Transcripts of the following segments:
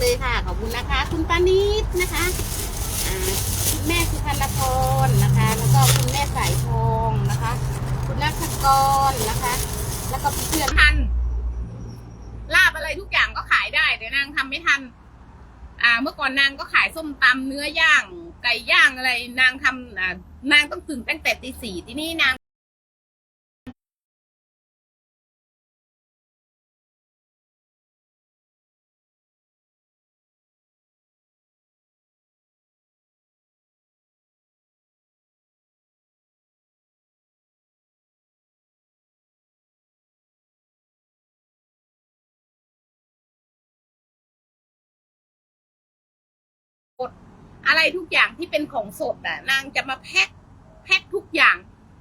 เลยค่ะ ขอบคุณนะคะ คุณปานิดนะคะคุณแม่สุพรรณพรนะคะ แล้วก็คุณแม่สายทองนะคะ คุณนักกรนะคะ แล้วก็เพื่อนทันลาบอะไรทุกอย่างก็ขายได้แต่นางทำไม่ทัน อ่า เมื่อก่อนนางก็ขายส้มตำเนื้อย่าง ไก่ย่างอะไร นางทำอ่านางต้องตื่นตั้งแต่ตีสี่ที่นี่นาง อะไรทุกอย่างที่เป็นของสดอะ นางจะมาแพ็คแพ็คทุกอย่าง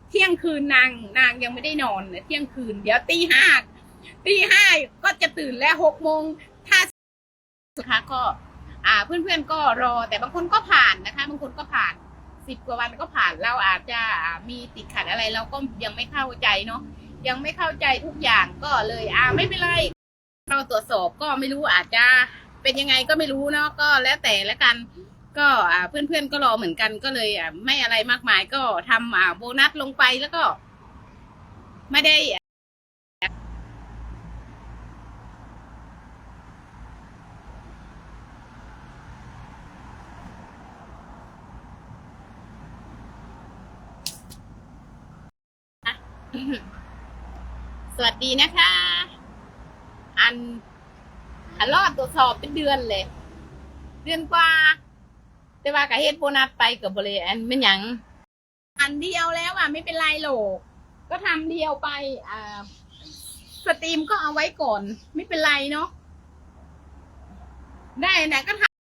เที่ยงคืนนางนางยังไม่ได้นอนเนี่ยเที่ยงคืน เดี๋ยวตีห้าตีห้าก็จะตื่นแล้วหกโมงถ้านะคะก็ อ่าเพื่อนๆก็รอ แต่บางคนก็ผ่านนะคะ บางคนก็ผ่านสิบกว่าวันก็ผ่านเราอาจจะมีติดขัดอะไรเราก็ยังไม่เข้าใจเนาะยังไม่เข้าใจทุกอย่างก็เลยอ่าไม่เป็นไรเราตรวจสอบก็ไม่รู้อาจจะเป็นยังไงก็ไม่รู้เนาะก็แล้วแต่ละกัน ก็อ่าเพื่อนๆก็รอเหมือนกันก็เลยอ่าไม่อะไรมากมายก็ทำอ่าโบนัสลงไปแล้วก็ ไม่ได้สวัสดีนะคะ อันอันรอดตรวจสอบเป็นเดือนเลย เดือนกว่า แต่ว่ากับเฮ็ดโบนัสไปกับบริอันเป็นหยังอันเดียวแล้วอะไม่เป็นไรหรอกก็ทำเดียวไปอ่าสตรีมก็เอาไว้ก่อน ไม่เป็นไรเนาะได้นะก็ทำ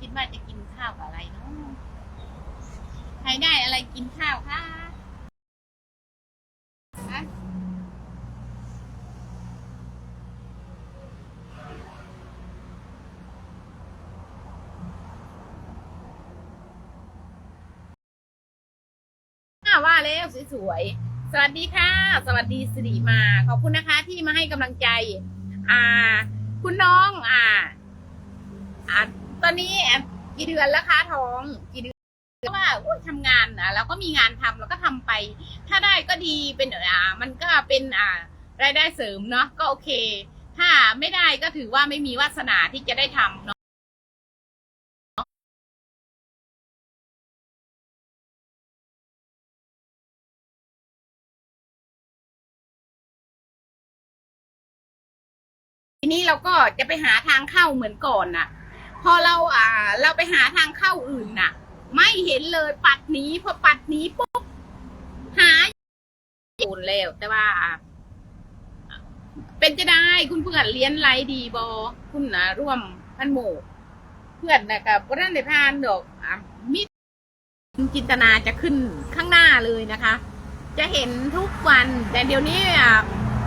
คิดว่าจะกินข้าวกับอะไรเนาะใครได้อะไรกินข้าวคะฮะ อ่า ว่าแล้วสวยๆ สวัสดีค่ะ สวัสดีสิริมา ขอบคุณนะคะที่มาให้กำลังใจ อ่า คุณน้อง อ่า อ่า ตอนนี้กี่เดือนแล้วคะท้องกี่เดือนเพราะว่าอุ๊ยทำงานอะเราก็มีงานทำเราก็ทำไป ถ้าได้ก็ดีเป็นอ่า มันก็เป็นอ่ารายได้เสริมเนาะก็โอเค ถ้าไม่ได้ก็ถือว่าไม่มีวาสนาที่จะได้ทำเนาะ นี้เราก็จะไปหาทางเข้าเหมือนก่อนน่ะ พอเราอ่า เราไปหาทางเข้าอื่นน่ะ ไม่เห็นเลยปัดหนี้พอปัดหนี้ปุ๊บหาอยู่แล้วแต่ว่า เป็นจะได้คุณเพื่อนเลี้ยนไรดีบอคุณนะร่วมพันหมู่เพื่อนนะกับพระนในพานดอกอะมิจินตนาจะขึ้นข้างหน้าเลยนะคะ จะเห็นทุกวันแต่เดี๋ยวนี้อะ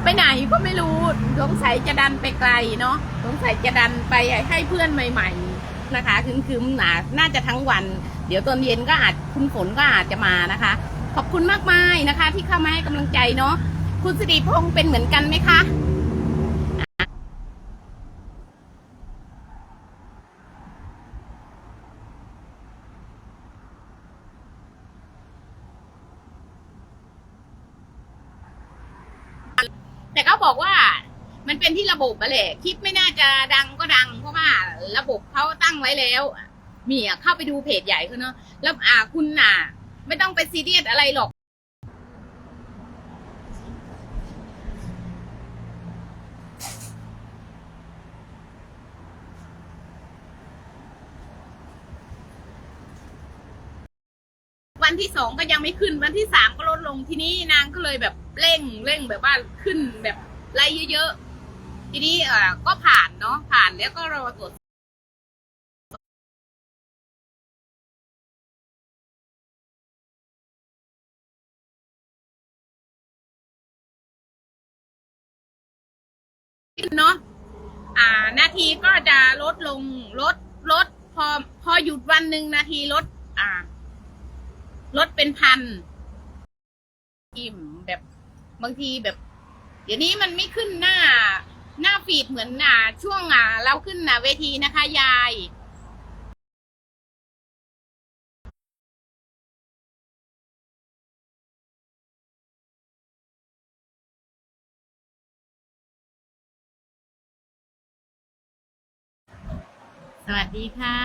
ไปไหนก็ไม่รู้สงสัยจะดันไปไกลเนาะสงสัยจะดันไปให้เพื่อนใหม่ ๆนะคะคืมๆหนาน่าจะทั้งวัน เดี๋ยวตอนเย็นก็อาจคุณฝนก็อาจจะมานะคะ ขอบคุณมากมายนะคะ ที่เข้ามาให้กำลังใจเนาะคุณสิริพงษ์เป็นเหมือนกันไหมคะ แต่เขา บอกว่ามันเป็นที่ระบบอะแหละคลิปไม่น่าจะดังก็ดัง เพราะว่าระบบเขาตั้งไว้แล้วเมีอะเข้าไปดูเพจใหญ่เขาเนาะแล้วอ่าคุณน่ะ ไม่ต้องไปซีเรียสอะไรหรอก วันที่สองก็ยังไม่ขึ้นวันที่สามก็ลดลงทีนี้นางก็เลยแบบเร่งเร่งแบบว่าขึ้นแบบ ไล่เยอะๆ ทีนี้เอ่อก็ผ่านเนาะผ่านแล้วก็รอตรวจเนาะอ่า นาทีก็จะลดลงลดลดพอพอหยุดวันหนึ่งนาทีลด อ่า ลดเป็นพันอิ่มแบบบางทีแบบ เดี๋ยวนี้มันไม่ขึ้นหน้า หน้าฟีดเหมือนอ่าช่วงอ่าเราขึ้นอ่าเวทีนะคะยาย สวัสดีค่ะ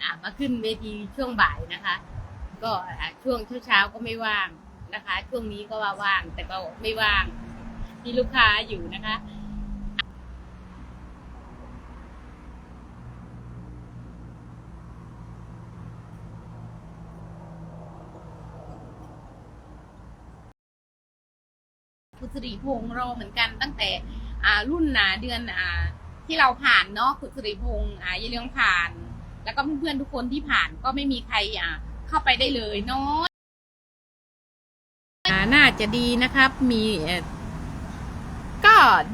อ่ามาขึ้นเวทีช่วงบ่ายนะคะ ก็อ่าช่วงเช้าๆก็ไม่ว่างนะคะ ช่วงนี้ก็ว่าว่างแต่ก็ไม่ว่าง มีลูกค้าอยู่นะคะคุณสิริพงษ์รอเหมือนกันตั้งแต่อ่ารุ่นอ่าเดือนอ่าที่เราผ่านเนาะคุณสิริพงษ์อ่ายายเรื่องผ่าน แล้วก็เพื่อนๆทุกคนที่ผ่านก็ไม่มีใครอ่าเข้าไปได้เลยเนาะอ่าน่าจะดีนะครับมีเอ่อ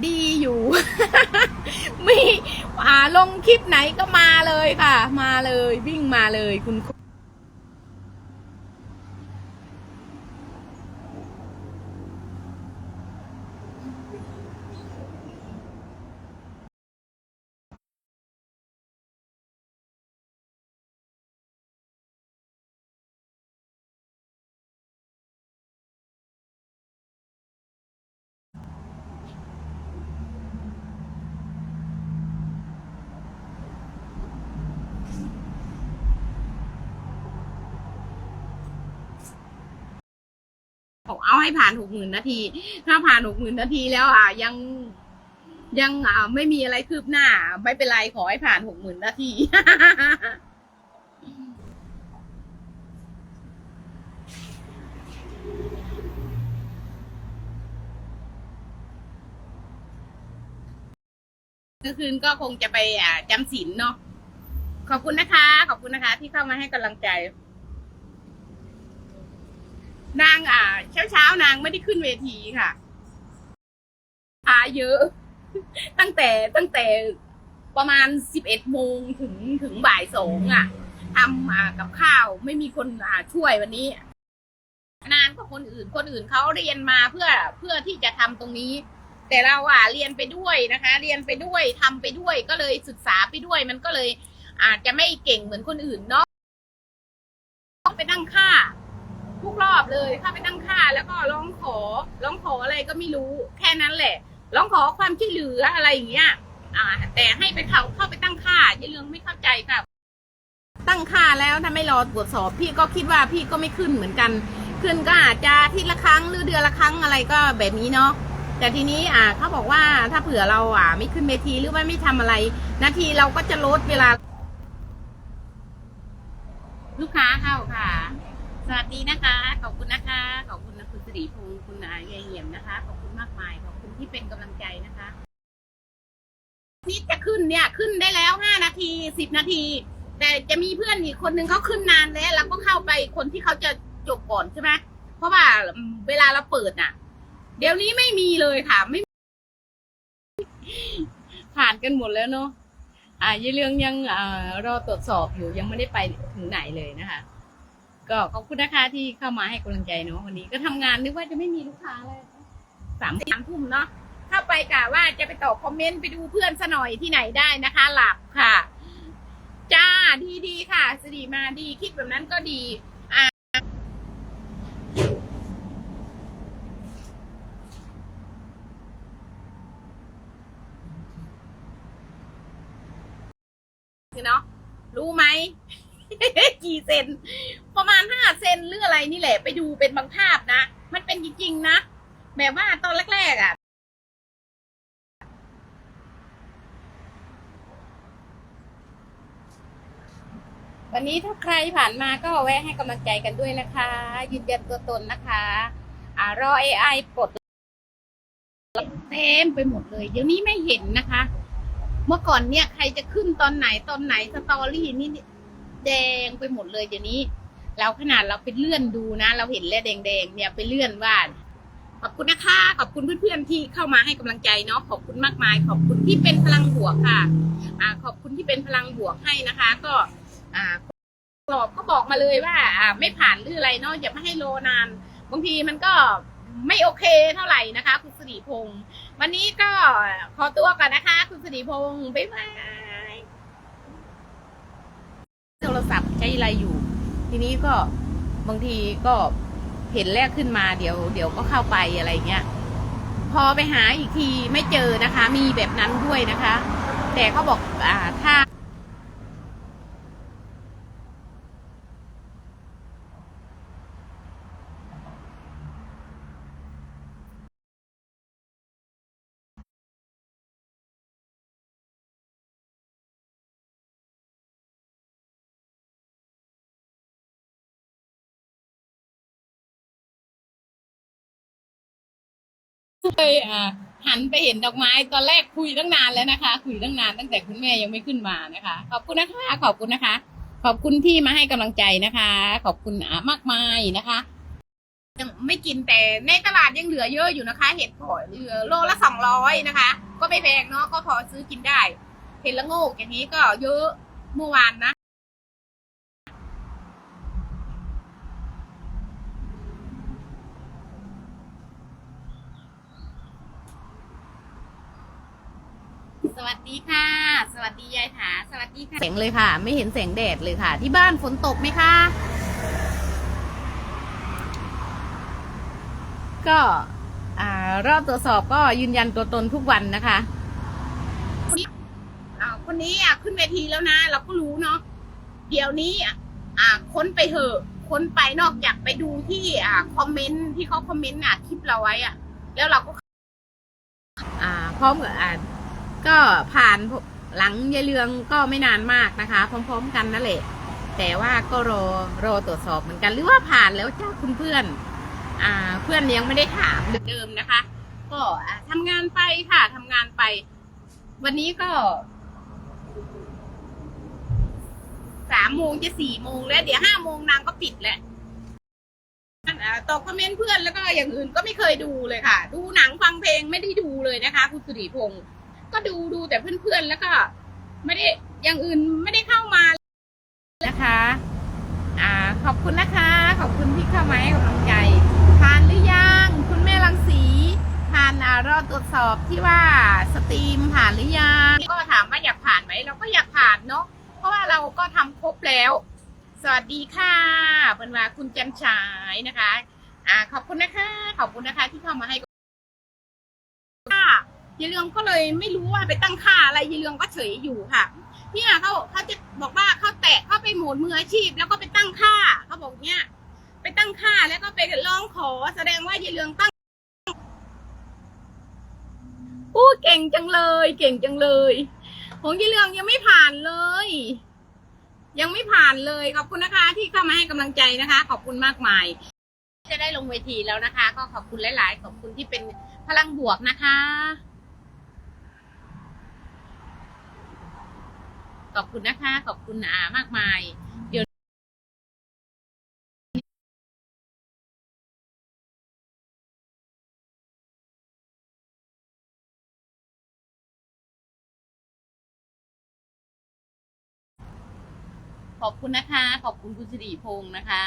ดีอยู่ มีอ่าลงคลิปไหนก็มาเลยค่ะ มาเลยวิ่งมาเลยคุณ เอาให้ผ่านหกหมื่นนาที ถ้าผ่านหกหมื่นนาทีแล้วอะยังยังอ่าไม่มีอะไรคืบหน้า ไม่เป็นไรขอให้ผ่านหกหมื่นนาที คืนก็คงจะไปอ่าจำศีลเนาะขอบคุณนะคะ ขอบคุณนะคะ ที่เข้ามาให้กำลังใจ นางอ่า เช้าเช้านางไม่ได้ขึ้นเวทีค่ะพาเยอะ ตั้งแต่ตั้งแต่ประมาณสิบเอ็ดโมงถึงถึงบ่ายสองอะทำอ่ากับข้าวไม่มีคนอ่าช่วยวันนี้ นานกว่าคนอื่นคนอื่นเขาเรียนมาเพื่อเพื่อที่จะทำตรงนี้ แต่เราอะเรียนไปด้วยนะคะ เรียนไปด้วยทำไปด้วยก็เลยศึกษาไปด้วยมันก็เลยอาจจะไม่เก่งเหมือนคนอื่นเนาะต้องไปนั่งค่า ทุกรอบเลยเข้าไปนั่งค่าแล้วก็ร้องขอร้องขออะไรก็ไม่รู้ แค่นั้นแหละ ร้องขอความช่วยเหลืออะไรอย่างเงี้ยอ่า แต่ให้ไปเขาเข้าไปตั้งค่าอย่เรื่องไม่เข้าใจค่ะตั้งค่าแล้วถ้าไม่รอตรวจสอบ พี่ก็คิดว่าพี่ก็ไม่ขึ้นเหมือนกัน ขึ้นก็อาจจะทีละครั้งหรือเดือนละครั้งอะไรก็แบบนี้เนาะแต่ทีนี้อ่าเขาบอกว่าถ้าเผื่อเราอ่าไม่ขึ้นเวทีหรือว่าไม่ทำอะไร นาทีเราก็จะลดเวลา ลูกค้าเข้าค่ะ สวัสดีนะคะ ขอบคุณนะคะ ขอบคุณคุณสิริพงศ์คุณนายายเหี่ยมนะคะ ขอบคุณมากมาย ขอบคุณที่เป็นกำลังใจนะคะ นี่จะขึ้นเนี่ยขึ้นได้แล้วห้านาทีสิบนาที แต่จะมีเพื่อนอีกคนนึงเขาขึ้นนานแล้วเราก็เข้าไปคนที่เขาจะจบก่อนใช่ไหมเพราะว่าเวลาเราเปิดน่ะ เดี๋ยวนี้ไม่มีเลยค่ะไม่ ผ่านกันหมดแล้วเนาะอ่ายี่เรื่องยังอ่ารอตรวจสอบอยู่ยังไม่ได้ไปถึงไหนเลยนะคะ ก็ขอบคุณนะคะที่เข้ามาให้กำลังใจเนาะวันนี้ก็ทำงานนึกว่าจะไม่มีลูกค้าเลยสามสามทุ่มเนาะเข้าไปกะว่าจะไปตอบคอมเมนต์ไปดูเพื่อนซะหน่อยที่ไหนได้นะคะ หลับค่ะ จ้าดีดีค่ะสดีมาดีคิดแบบนั้นก็ดีอ่าคือเนาะรู้ไหม กี่เซน ประมาณห้าเซนหรืออะไรนี่แหละ ไปดูเป็นบางภาพนะ มันเป็นจริงๆนะ แบบว่าตอนแรกๆอะ วันนี้ถ้าใครผ่านมาก็แวะให้กำลังใจกันด้วยนะคะ ยืนยันตัวตนนะคะอ่ารอ AI ปลดเต็มไปหมดเลย เดี๋ยวนี้ไม่เห็นนะคะ เมื่อก่อนเนี่ยใครจะขึ้นตอนไหนตอนไหนสตอรี่นี่ แดงไปหมดเลยเดี๋ยวนี้ เราขนาดเราไปเลื่อนดูนะ เราเห็นแล้วแดงๆเนี่ยไปเลื่อนว่าขอบคุณนะคะ ขอบคุณเพื่อนๆที่เข้ามาให้กำลังใจเนาะขอบคุณมากมาย ขอบคุณที่เป็นพลังบวกค่ะอ่าขอบคุณที่เป็นพลังบวกให้นะคะ ก็อ่ากรอบก็บอกมาเลยว่าอ่าไม่ผ่านหรืออะไรเนาะอย่าไม่ให้โลนานบางทีมันก็ไม่โอเคเท่าไหร่นะคะ คุณสิริพงศ์วันนี้ก็ขอตัวก่อนนะคะ คุณสิริพงศ์บ๊ายบาย โทรศัพท์ใช้อะไรอยู่ ทีนี้ก็บางทีก็เห็นแรกขึ้นมาเดี๋ยวเดี๋ยวก็เข้าไปอะไรเงี้ยพอไปหาอีกทีไม่เจอนะคะ มีแบบนั้นด้วยนะคะ แต่เขาบอกอ่าถ้า เลยหันไปเห็นดอกไม้ตอนแรกคุยตั้งนานแล้วนะคะ คุยตั้งนานตั้งแต่คุณแม่ยังไม่ขึ้นมานะคะ ขอบคุณนะคะขอบคุณนะคะ ขอบคุณที่มาให้กำลังใจนะคะ ขอบคุณอามากมายนะคะยังไม่กินแต่ในตลาดยังเหลือเยอะอยู่นะคะ เห็ดเพาะเหลือโลละสองร้อยนะคะ ก็ไม่แพงเนาะก็พอซื้อกินได้ เห็ดละโงกอย่างนี้ก็เยอะเมื่อวานนะ สวัสดีค่ะ สวัสดียายถาสวัสดีค่ะแสงเลยค่ะ ไม่เห็นแสงแดดเลยค่ะ ที่บ้านฝนตกไหมคะ ก็อ่ารอบตรวจสอบก็ยืนยันตัวตนทุกวันนะคะคนนี้อ่าคนนี้อะขึ้นเวทีแล้วนะ เราก็รู้เนาะเดี๋ยวนี้อะอ่าค้นไปเถอะค้นไปนอกจากไปดูที่อ่าคอมเมนต์ที่เขาคอมเมนต์อะคลิปเราไว้อะ แล้วเราก็ อ่าพร้อมกับอ่า ก็ผ่านหลังยายเรืองก็ไม่นานมากนะคะ พร้อม ๆ กันนั่นแหละแต่ว่าก็รอรอตรวจสอบเหมือนกัน หรือว่าผ่านแล้วจ้าคุณเพื่อน อ่า เพื่อนยังไม่ได้ถามเดิมนะคะ ก็อ่าทำงานไปค่ะทำงานไป วันนี้ก็สามโมงจะสี่โมงแล้ว เดี๋ยวห้าโมงนางก็ปิดแหละตอบคอมเมนต์เพื่อนแล้วก็อย่างอื่นก็ไม่เคยดูเลยค่ะ ดูหนังฟังเพลงไม่ได้ดูเลยนะคะ คุณสุริพงศ์ ก็ดูดูแต่เพื่อนๆแล้วก็ ไม่ได้อย่างอื่นไม่ได้เข้ามานะคะ อ่าขอบคุณนะคะ ขอบคุณที่เข้ามาให้กำลังใจผ่านหรือยังคุณแม่รังสีผ่านอ่ารอบตรวจสอบที่ว่าสตรีมผ่านหรือยังก็ถามว่าอยากผ่านไหมเราก็อยากผ่านเนาะเพราะว่าเราก็ทำครบแล้ว สวัสดีค่ะเป็นว่าคุณจันฉายนะคะ อ่าขอบคุณนะคะ ขอบคุณนะคะที่เข้ามาให้ ยายเรืองก็เลยไม่รู้ว่าไปตั้งค่าอะไรยายเรืองก็เฉยอยู่ค่ะ เนี่ยเขาเขาจะบอกว่าเขาแตะเขาไปหมดมืออาชีพ แล้วก็ไปตั้งค่าเขาบอกเนี่ยไปตั้งค่าแล้วก็ไปร้องขอแสดงว่ายายเรืองตั้งอู้เก่งจังเลย เก่งจังเลยของยายเรืองยังไม่ผ่านเลย ยังไม่ผ่านเลยขอบคุณนะคะ ที่เข้ามาให้กำลังใจนะคะ ขอบคุณมากมายจะได้ลงเวทีแล้วนะคะ ก็ขอบคุณหลาย ๆ ขอบคุณที่เป็นพลังบวกนะคะ ขอบคุณนะคะ ขอบคุณอามากมาย เดี๋ยวขอบคุณนะคะ ขอบคุณคุณสิริพงศ์นะคะ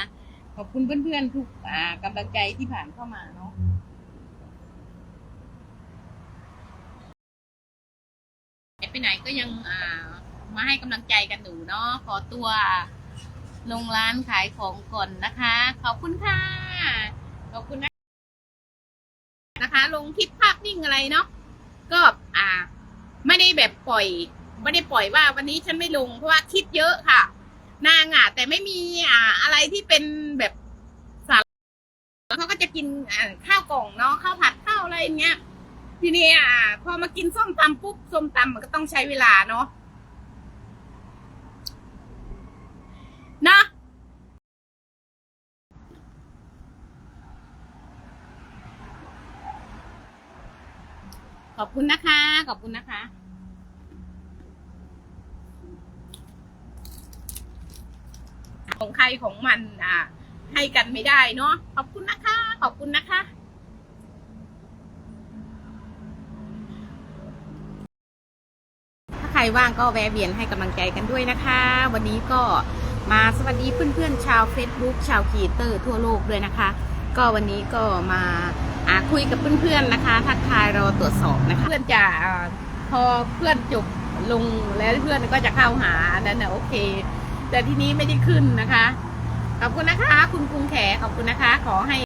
ขอบคุณเพื่อนๆทุกอ่ากำลังใจที่ผ่านเข้ามาเนาะไปไหนก็ยังอ่า มาให้กำลังใจกันอยู่เนาะขอตัวลงร้านขายของก่อนนะคะ ขอบคุณค่ะ ขอบคุณนะนะคะ ลงคลิปภาพนิ่งอะไรเนาะก็อ่า ไม่ได้แบบปล่อย ไม่ได้ปล่อยว่าวันนี้ฉันไม่ลงเพราะว่าคลิปเยอะค่ะ นางอะ แต่ไม่มีอ่า อะไรที่เป็นแบบสารเขาก็จะกินอ่าข้าวกล่องเนาะข้าวผัดข้าวอะไรเงี้ยทีนี้อ่าพอมากินส้มตำปุ๊บส้มตำมันก็ต้องใช้เวลาเนาะ นะ ขอบคุณนะคะ ขอบคุณนะคะ ของใครของมันอ่าให้กันไม่ได้เนาะขอบคุณนะคะ ขอบคุณนะคะถ้าใครว่างก็แวะเวียนให้กำลังใจกันด้วยนะคะ วันนี้ก็ มาสวัสดีเพื่อนๆ ชาว Facebook ชาวคีเตอร์ทั่วโลกด้วยนะคะ ก็วันนี้ก็มาาคุยกับเพื่อนๆนะคะ ทักทายรอตรวจสอบนะคะ เพื่อนจะพอเพื่อนจบลงแล้วเพื่อนก็จะเข้าหาอันนั้นนะโอเค แต่ทีนี้ไม่ได้ขึ้นนะคะ ขอบคุณนะคะ คุณกรุงแขขอบคุณนะคะ ขอให้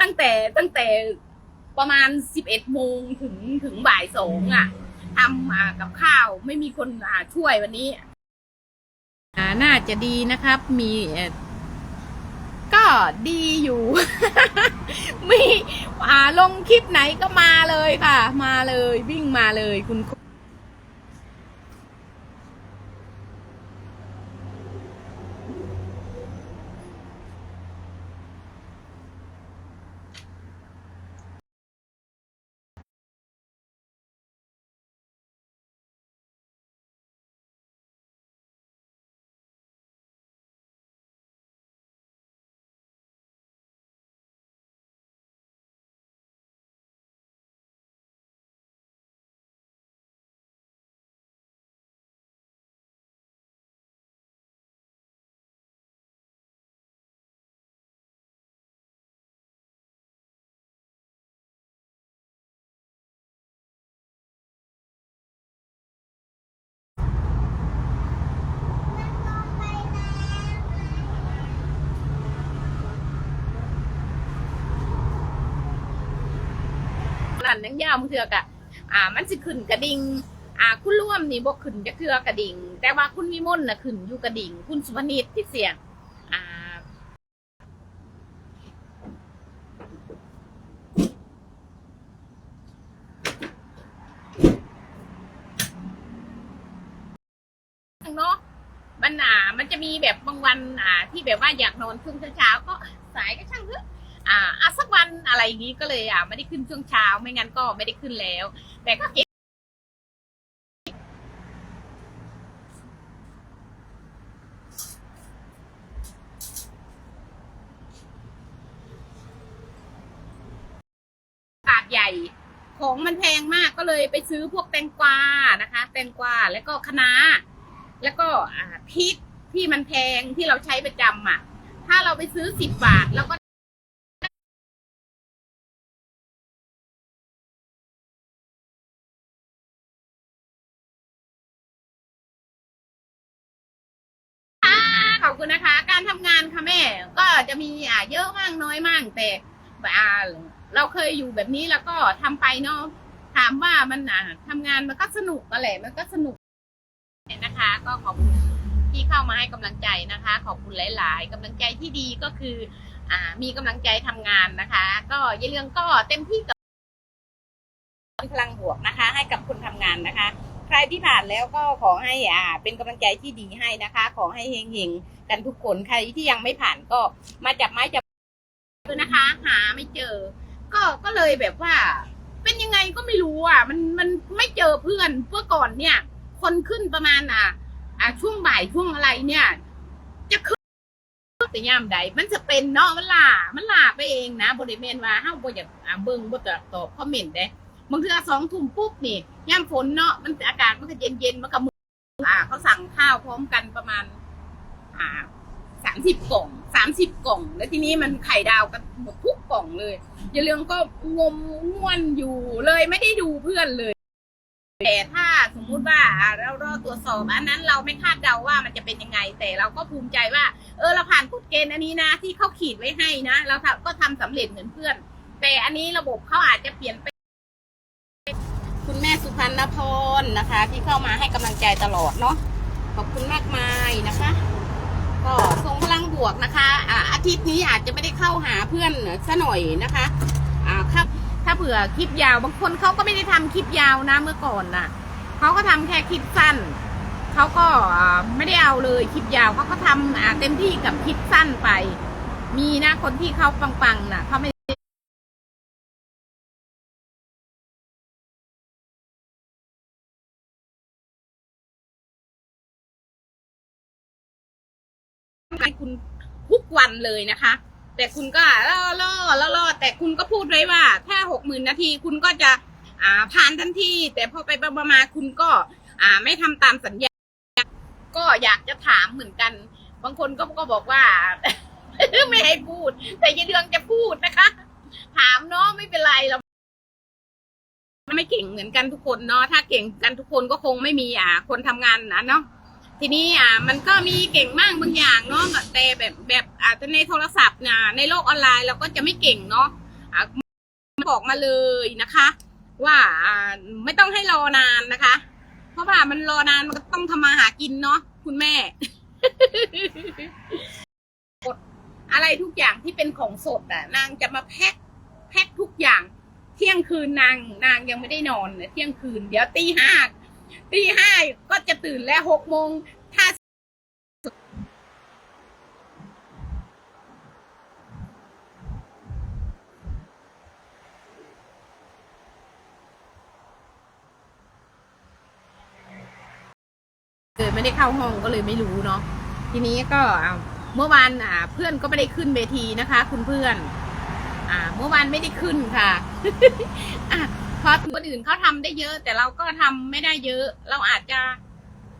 ตั้งแต่ตั้งแต่ประมาณสิบเอ็ดโมงถึงถึงบ่ายสองอะทำอ่ากับข้าวไม่มีคนอ่าช่วยวันนี้อ่าน่าจะดีนะครับ มีเอ่อก็ดีอยู่ มีอ่าลงคลิปไหนก็มาเลยค่ะ มาเลยวิ่งมาเลยคุณ ครูหลันนังยาวมึงเถือกอะอ่า มันสิขึ้นกระดิ่งอ่า คุณร่วมนี่บอกขึ้นจะเคือกระดิ่งแต่ว่าคุณวิมลน่ะขึ้นอยู่กระดิ่งคุณสุวรรณิตที่เสียงอ่าเนาะมันอ่า มันจะมีแบบบางวันอ่า ที่แบบว่าอยากนอนช่วงเช้าๆก็สายก็ช่างเถอะ อ่าอะสักวันอะไรอย่างนี้ก็เลยอ่าไม่ได้ขึ้นช่วงเช้าไม่งั้นก็ไม่ได้ขึ้นแล้ว แต่ก็เก็บตาดใหญ่ ของมันแพงมากก็เลยไปซื้อพวกแตงกวานะคะ แตงกวาแล้วก็คะน้าแล้วก็อ่าพริกที่มันแพงที่เราใช้ประจำอะ ถ้าเราไปซื้อสิบบาทแล้วก็ แม่ ก็จะมีอ่าเยอะมากน้อยมากแต่อ่าเราเคยอยู่แบบนี้แล้วก็ทำไปเนาะถามว่ามันอ่าทำงานมันก็สนุกก็แหละมันก็สนุกนะคะ ก็ขอบคุณที่เข้ามาให้กำลังใจนะคะ ขอบคุณหลาย ๆกำลังใจที่ดีก็คืออ่ามีกำลังใจทำงานนะคะ ก็อย่าลืมก็เต็มที่กับพลังบวกนะคะ ให้กับคนทำงานนะคะ ใครที่ผ่านแล้วก็ขอให้อ่า เป็นกำลังใจที่ดีให้นะคะ ขอให้เฮงๆกันทุกคนใครที่ยังไม่ผ่านก็มาจับไม้จับมือนะคะ หาไม่เจอ ก็ก็เลยแบบว่า เป็นยังไงก็ไม่รู้อะ มันมันไม่เจอเพื่อนเมื่อก่อนเนี่ย คนขึ้นประมาณอะอ่าช่วงบ่ายช่วงอะไรเนี่ย จะขึ้นแต่ยามใด มันจะเป็นเนาะมันล่ามันล่าไปเองนะบริเวณว่าเฮาบ่อยากอ่าเบิ่งบ่ตอบตอบคอมเมนต์เด้ บางทื่อสองทุ่มปุ๊บนี่ยามฝนเนาะมันอากาศมันก็เย็นเย็นมันก็มืดอ่าเขาสั่งข้าวพร้อมกันประมาณ อ่าสามสิบกล่องสามสิบกล่อง แล้วทีนี้มันไข่ดาวกันหมดทุกกล่องเลยยาเรืองก็งมง่วนอยู่เลยไม่ได้ดูเพื่อนเลยแต่ถ้าสมมุติว่าอ่าเราตรวจสอบอันนั้นเราไม่คาดเดาว่ามันจะเป็นยังไง แต่เราก็ภูมิใจว่า เออเราผ่านกฎเกณฑ์อันนี้นะ ที่เขาขีดไว้ให้นะ เราก็ทำสำเร็จเหมือนเพื่อน แต่อันนี้ระบบเขาอาจจะเปลี่ยนไป พันนพรนะคะ ที่เข้ามาให้กำลังใจตลอดเนาะขอบคุณมากมายนะคะ ก็ส่งพลังบวกนะคะอ่าอาทิตย์นี้อาจจะไม่ได้เข้าหาเพื่อนซะหน่อยนะคะอ่าครับถ้าเผื่อคลิปยาวบางคนเขาก็ไม่ได้ทำคลิปยาวนะเมื่อก่อนน่ะเขาก็ทำแค่คลิปสั้นเขาก็ไม่ได้เอาเลยคลิปยาวเขาก็ทำอ่าเต็มที่กับคลิปสั้นไป มีนะคนที่เขาปังๆน่ะเขาไม่ ให้คุณทุกวันเลยนะคะ แต่คุณก็ล่อล่อล่อล่อแต่คุณก็พูดไว้ว่า ถ้าหกหมื่นนาทีคุณก็จะอ่าผ่านทันที แต่พอไปประมาคุณก็ อ่าไม่ทำตามสัญญา ก็อยากจะถามเหมือนกัน บางคนก็ก็บอกว่า ไม่ให้พูด แต่ยายเดืองจะพูดนะคะ ถามเนาะไม่เป็นไรเราไม่เก่งเหมือนกันทุกคนเนาะถ้าเก่งกันทุกคนก็คงไม่มีอ่าคนทำงานนะเนาะ ทีนี้อ่ามันก็มีเก่งมากบางอย่างเนาะแต่แบบแบบอาจจะในโทรศัพท์นะในโลกออนไลน์เราก็จะไม่เก่งเนาะอ่าบอกมาเลยนะคะ ว่าอ่าไม่ต้องให้รอนานนะคะ เพราะว่ามันรอนานมันก็ต้องทำมาหากินเนาะคุณแม่กดอะไรทุกอย่างที่เป็นของสดอะ นางจะมาแพ็คแพ็คทุกอย่าง เที่ยงคืนนาง นางยังไม่ได้นอนเลยเที่ยงคืน เดี๋ยวตีห้า ตีห้าก็จะตื่นแล้วหกโมงถ้าเกิดไม่ได้เข้าห้องก็เลยไม่รู้เนาะทีนี้ก็เมื่อวานอ่าเพื่อนก็ไม่ได้ขึ้นเวทีนะคะ คุณเพื่อน อ่า เมื่อวานไม่ได้ขึ้นค่ะ อะเพราะคนอื่นเขาทำได้เยอะ แต่เราก็ทำไม่ได้เยอะ เราอาจจะ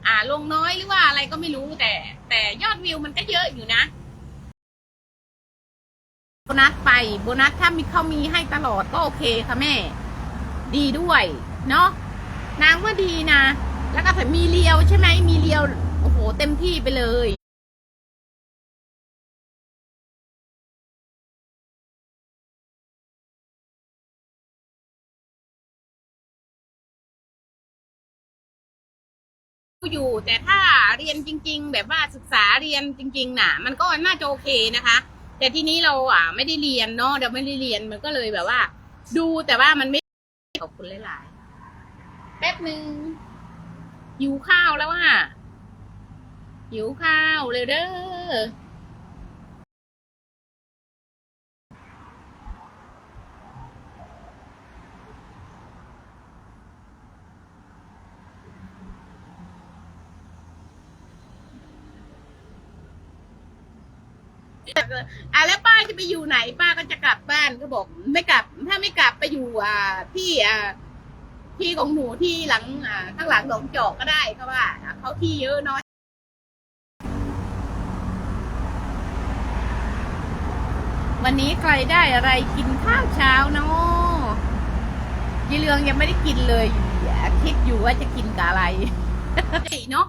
อ่าลงน้อยหรือว่าอะไรก็ไม่รู้แต่ แต่ยอดวิวมันก็เยอะอยู่นะโบนัสไปโบนัสถ้ามีเขามีให้ตลอดก็โอเคค่ะแม่ ดีด้วยเนาะนางว่าดีนะ แล้วก็มีเลียวใช่ไหมมีเลียวโอ้โหเต็มที่ไปเลย อยู่ แต่ถ้าเรียนจริง ๆ แบบว่าศึกษาเรียนจริง ๆ น่ะ มันก็น่าจะโอเคนะคะ แต่ทีนี้เราอะไม่ได้เรียนเนาะเราไม่ได้เรียนมันก็เลยแบบว่า ดูแต่ว่ามันไม่ขอบคุณหลายๆแป๊บหนึ่งหิวข้าวแล้วอะหิวข้าวเลยเด้อ อะแล้วป้าจะไปอยู่ไหน ป้าก็จะกลับบ้านก็บอก ไม่กลับ ถ้าไม่กลับไปอยู่อ่าที่อ่าที่ของหนูที่หลังอ่าข้างหลังหลงจอกก็ได้เขาว่าเขาที่เยอะเนาะวันนี้ใครได้อะไรกินข้าวเช้าเนาะยีเรืองยังไม่ได้กินเลยคิดอยู่ว่าจะกินกับอะไรเนาะ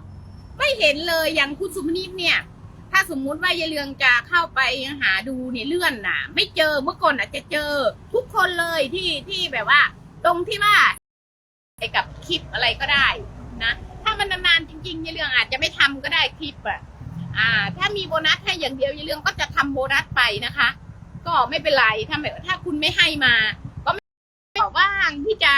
ไม่เห็นเลยอย่างคุณสุมนิตเนี่ย สมมุติว่ายายเรืองจะเข้าไปหาดูเนี่ยเลื่อนน่ะ ไม่เจอเมื่อก่อนอาจจะเจอทุกคนเลยที่ที่แบบว่า ตรงที่ว่าไปกับคลิปอะไรก็ได้นะถ้ามันนานๆจริงๆยายเรืองอาจจะไม่ทำก็ได้คลิปอะอ่า ถ้ามีโบนัสให้อย่างเดียวยายเรืองก็จะทำโบนัสไปนะคะ ก็ไม่เป็นไรถ้าแบบถ้าคุณไม่ให้มา ก็ไม่ว่างที่จะ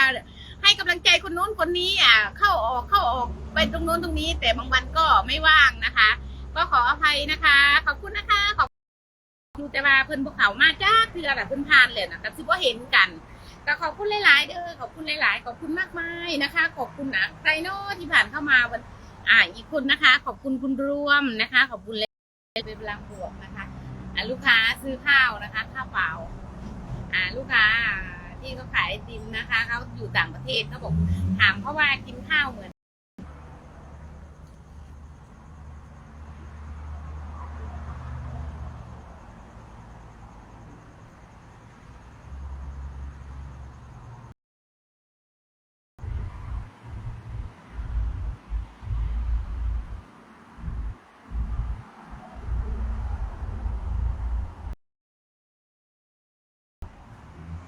ให้กำลังใจคนโน้นคนนี้อะ เข้าออกเข้าออกไปตรงโน้นตรงนี้ แต่บางวันก็ไม่ว่างนะคะ ก็ขออภัยนะคะ ขอบคุณนะคะ ขอบดูแต่ว่าเพิ่นภูเขามาจ้าคืออะไรเพิ่นพานเลยนะก็คือว่าเห็นกันก็ขอบคุณหลาย ๆ เด้อขอบคุณหลาย ๆ ขอบคุณมากมายนะคะ ขอบคุณนะไครโนที่ผ่านเข้ามาวัน อ่า อีกคนนะคะ ขอบคุณคุณร่วมนะคะ ขอบคุณเลยเป็นพลังบวกนะคะอ่าลูกค้าซื้อข้าวนะคะข้าวเปล่า อ่า ลูกค้าที่เขาขายไอติมนะคะเขาอยู่ต่างประเทศเขาบอกถามเขาว่ากินข้าวเหมือน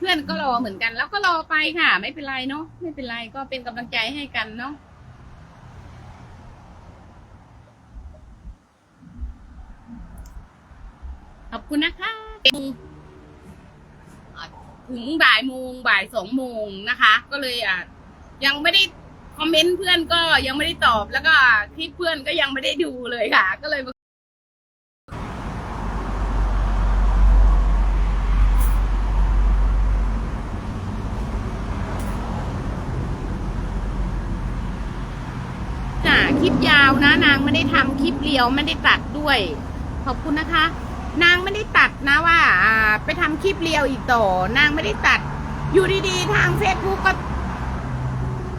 พื่อนก็รอเหมือนกัน แล้วก็รอไปค่ะ ไม่เป็นไรเนาะไม่เป็นไรก็เป็นกำลังใจให้กันเนาะขอบคุณนะคะถึงบ่ายโมงบ่ายสองโมงนะคะ ก็เลยอะยังไม่ได้คอมเมนต์เพื่อนก็ยังไม่ได้ตอบแล้วก็คลิปเพื่อนก็ยังไม่ได้ดูเลยค่ะ ก็เลย คลิปยาวนะ นางไม่ได้ทำคลิปเรียวไม่ได้ตัดด้วย ขอบคุณนะคะ นางไม่ได้ตัดนะว่าไปทำคลิปเรียวอีกต่อ นางไม่ได้ตัด อยู่ดีๆ ทางเฟซบุ๊กก็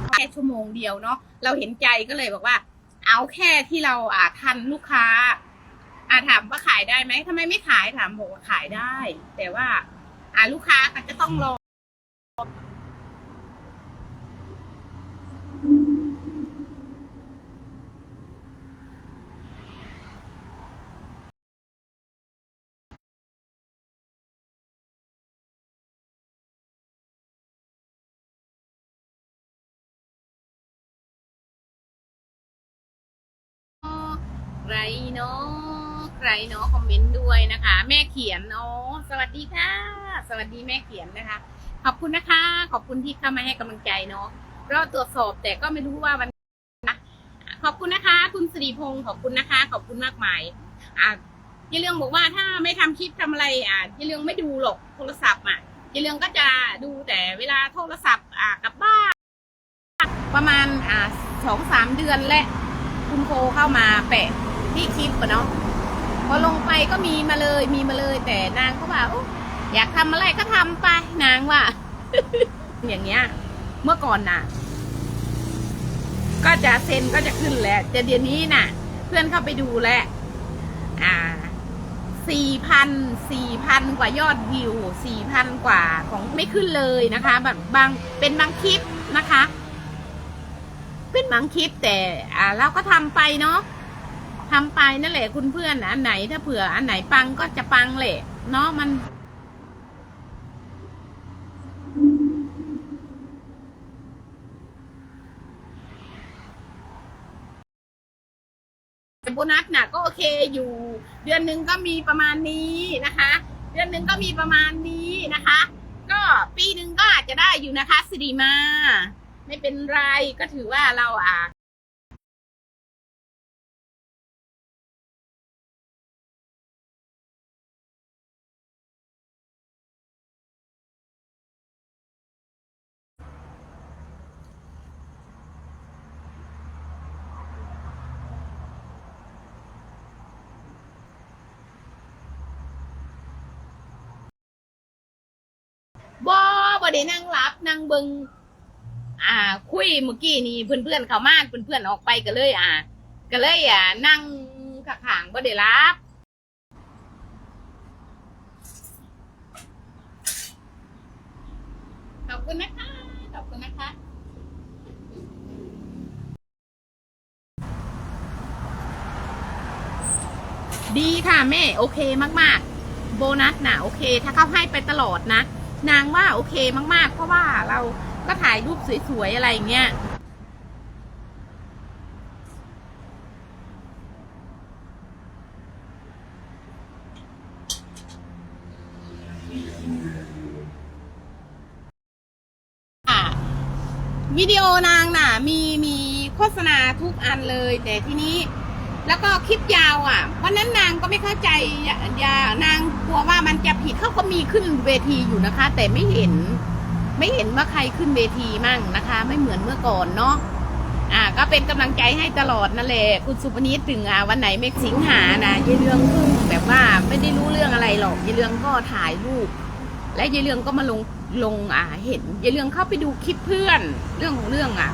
แค่ชั่วโมงเดียวเนาะเราเห็นใจก็เลยบอกว่า เอาแค่ที่เราอ่าทันลูกค้าอาถามว่าขายได้ไหมทำไมไม่ขายถามบอกว่าขายได้ แต่ว่า อ่าลูกค้าก็จะต้องรอ ใค รเนาะใครเนาะคอมเมนต์ด้วยนะคะ แม่เขียนเนาะสวัสดีค่ะ สวัสดีแม่เขียนนะคะ ขอบคุณนะคะ ขอบคุณที่เข้ามาให้กำลังใจเนาะเราตรวจสอบแต่ก็ไม่รู้ว่าวันนะขอบคุณนะคะ คุณสิริพงศ์ขอบคุณนะคะ ขอบคุณมากมายอะยี่เรื่องบอกว่าถ้าไม่ทำคลิปทำอะไรอะยี่เรื่องไม่ดูหรอกโทรศัพท์อะยี่เรื่องก็จะดูแต่เวลาโทรศัพท์อะกลับบ้านประมาณอ่าสองสามเดือนและคุณโคเข้ามาแปะ ที่คลิปอะเนาะพอลงไปก็มีมาเลยมีมาเลย แต่นางก็ว่าออยากทำอะไรก็ทำไปนางว่าอย่างเงี้ย เมื่อก่อนน่ะ ก็จะเซ็นก็จะขึ้นแหล้วแต่เดี๋ยวนี้น่ะ เพื่อนเข้าไปดูแล้วอ่าสี่พันสี่พันกว่ายอดวิวสี่พันกว่าของไม่ขึ้นเลยนะคะแบบบางเป็นบางคลิปนะคะ เป็นบางคลิปแต่อ่าเราก็ทำไปเนาะ ทำไปนั่นแหละ คุณเพื่อนอันไหนถ้าเผื่ออันไหนปังก็จะปังแหละเนาะมันโบนัสน่ะก็โอเคอยู่ เดือนหนึ่งก็มีประมาณนี้นะคะ เดือนหนึ่งก็มีประมาณนี้นะคะ ก็ปีหนึ่งก็อาจจะได้อยู่นะคะสิริมา ไม่เป็นไรก็ถือว่าเราอะบ่บ่ ได้นั่งรับนั่งเบิงอ่า คุยเมื่อกี้นี่เพื่อนๆเขามากเพื่อนๆอนออกไปก็เลย อ่า ก็เลยอ่า นั่งข้างบ่ได้รับขอบคุณนะคะขอบคุณนะคะดีค่ะแม่ โอเคมาก ๆ โบนัสนะโอเค ถ้าเขาให้ไปตลอดนะ นางว่าโอเคมาก ๆ เพราะว่าเราก็ถ่ายรูปสวย ๆ อะไรอย่างเงี้ยอะวิดีโอนางน่ะ มีมีโฆษณาทุกอันเลย แต่ที่นี้ แล้วก็คลิปยาวอะ วันนั้นนางก็ไม่เข้าใจยานางกลัวว่ามันจะผิดเขาก็มีขึ้นเวทีอยู่นะคะ แต่ไม่เห็น ไม่เห็นว่าใครขึ้นเวทีมั่งนะคะ ไม่เหมือนเมื่อก่อนเนาะอ่า ก็เป็นกำลังใจให้ตลอดนั่นแหละคุณสุปนิดถึงอ่าวันไหนเมกสิงหานะยายเรืองเพิ่งแบบว่าไม่ได้รู้เรื่องอะไรหรอกยายเรืองก็ถ่ายรูปและยายเรืองก็มาลงลงอ่าเห็นยายเรืองเข้าไปดูคลิปเพื่อน เรื่องของเรื่องอะ